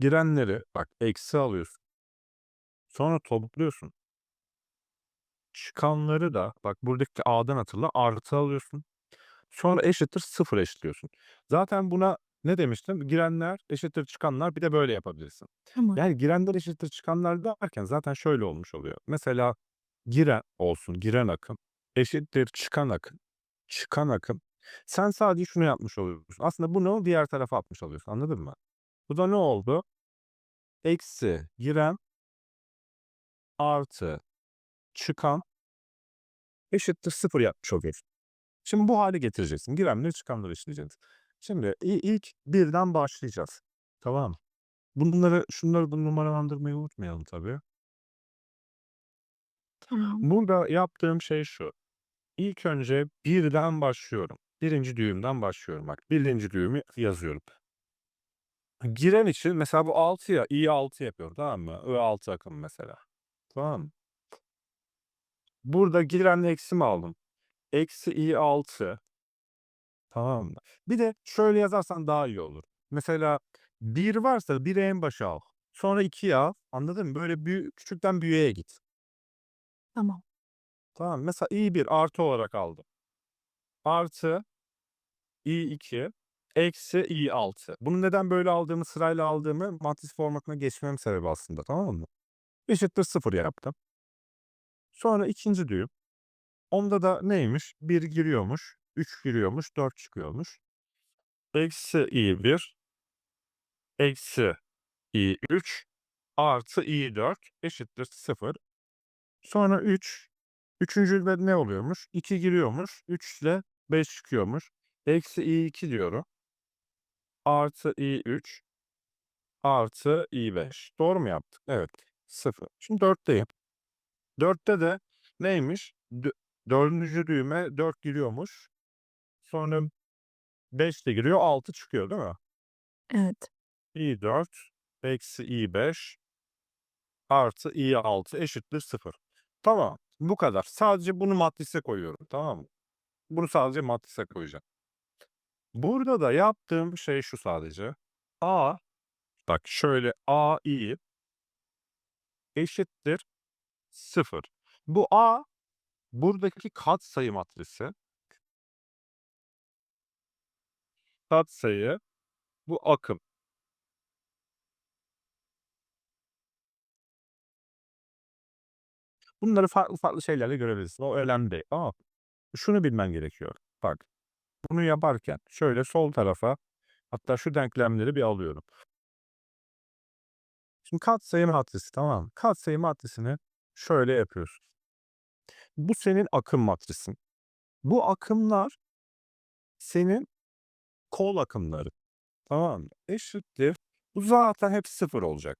Girenleri bak eksi alıyorsun. Sonra topluyorsun. Çıkanları da bak buradaki A'dan hatırla artı alıyorsun. Sonra eşittir 0 eşitliyorsun. Zaten buna ne demiştim? Girenler eşittir çıkanlar bir de böyle yapabilirsin. Tamam. Yani girenler eşittir çıkanlar derken zaten şöyle olmuş oluyor. Mesela giren olsun, giren akım eşittir çıkan akım. Çıkan akım. Sen sadece şunu yapmış oluyorsun. Aslında bunu diğer tarafa atmış oluyorsun. Anladın mı? Bu da ne oldu? Eksi giren artı çıkan eşittir 0 yapmış oluyorsun. Şimdi bu hale getireceksin. Girenleri çıkanları işleyeceğiz. Şimdi ilk birden başlayacağız. Tamam mı? Bunları, şunları da numaralandırmayı unutmayalım tabii. Tamam. Burada yaptığım şey şu. İlk önce birden başlıyorum. Birinci düğümden başlıyorum. Bak birinci düğümü yazıyorum. Giren için mesela bu 6 ya. i 6 yapıyorum tamam mı? I 6 akım mesela. Tamam mı? Burada giren eksi mi aldım? Eksi i 6. Tamam mı? Bir de şöyle yazarsan daha iyi olur. Mesela 1 varsa 1'i en başa al. Sonra 2'yi al. Anladın mı? Böyle büyük, küçükten büyüğe git. Tamam. Tamam. Mesela i1 artı olarak aldım. Artı i2 eksi i6. Bunu neden böyle aldığımı sırayla aldığımı matris formatına geçmem sebebi aslında tamam mı? Eşittir 0 yaptım. Sonra ikinci düğüm. Onda da neymiş? 1 giriyormuş, 3 giriyormuş, 4 çıkıyormuş. Eksi i1 eksi i3 artı i4 eşittir 0. Sonra 3. Üçüncüde ne oluyormuş? 2 giriyormuş. 3 ile 5 çıkıyormuş. Eksi i2 diyorum. Artı i3 artı i5. Doğru mu yaptık? Evet. 0. Şimdi 4'teyim. 4'te de neymiş? Dö- Dördüncü düğüme 4 giriyormuş. Sonra 5 de giriyor. 6 çıkıyor değil mi? Evet. i4 eksi i5 artı i6 eşittir 0. Tamam. Bu kadar. Sadece bunu matrise koyuyorum. Tamam mı? Bunu sadece matrise koyacağım. Burada da yaptığım şey şu sadece. A bak şöyle A i eşittir 0. Bu A buradaki katsayı matrisi. Katsayı bu akım. Bunları farklı farklı şeylerle görebilirsin. O önemli değil. Ama şunu bilmen gerekiyor. Bak. Bunu yaparken şöyle sol tarafa hatta şu denklemleri bir alıyorum. Şimdi katsayı matrisi tamam mı? Katsayı matrisini şöyle yapıyorsun. Bu senin akım matrisin. Bu akımlar senin kol akımları. Tamam mı? Eşittir. Bu zaten hep sıfır olacak.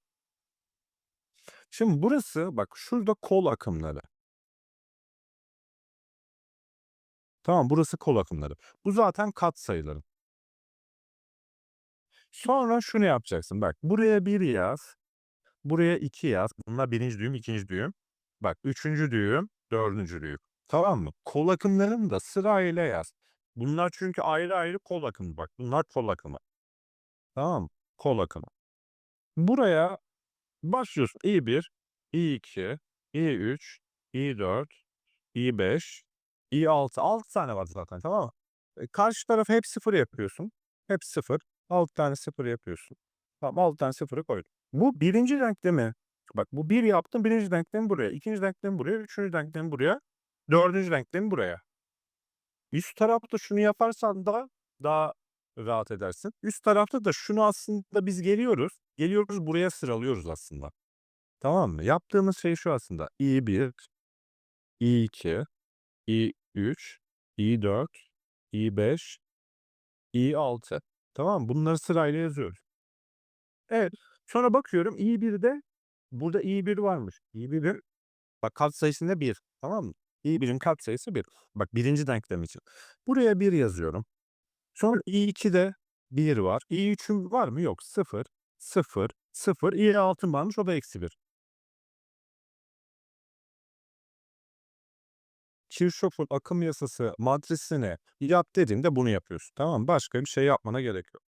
Şimdi burası bak şurada kol akımları. Tamam burası kol akımları. Bu zaten kat sayıları. Sonra şunu yapacaksın. Bak buraya 1 yaz. Buraya 2 yaz. Bunlar birinci düğüm, ikinci düğüm. Bak üçüncü düğüm, dördüncü düğüm. Tamam mı? Kol akımlarını da sırayla yaz. Bunlar çünkü ayrı ayrı kol akımı. Bak bunlar kol akımı. Tamam mı? Kol akımı. Buraya başlıyorsun. i1, i2, i3, i4, i5, i6. 6 tane var zaten tamam mı? E, karşı tarafı hep sıfır yapıyorsun. Hep sıfır. 6 tane sıfır yapıyorsun. Tamam 6 tane sıfırı koydum. Bu birinci denklemi. Bak bu bir yaptım. Birinci denklemi buraya. ikinci denklemi buraya. Üçüncü denklemi buraya. Dördüncü denklemi buraya. Üst tarafta şunu yaparsan da daha rahat edersin. Üst tarafta da şunu aslında biz geliyoruz. Geliyoruz buraya sıralıyoruz aslında. Tamam mı? Yaptığımız şey şu aslında. i1, i2, i3, i4, i5, i6. Tamam? Bunları sırayla yazıyoruz. Evet. Sonra bakıyorum i1'de burada i1 varmış. i1'in bak katsayısında 1. Tamam mı? i1'in katsayısı 1. Bak birinci denklem için. Buraya 1 yazıyorum. Sonra i2'de 1 var. i3'ün var mı? Yok. 0, 0, 0. i6'ın varmış. O da eksi 1. Kirchhoff'un akım yasası matrisini yap dediğimde bunu yapıyorsun. Tamam mı? Başka bir şey yapmana gerek yok.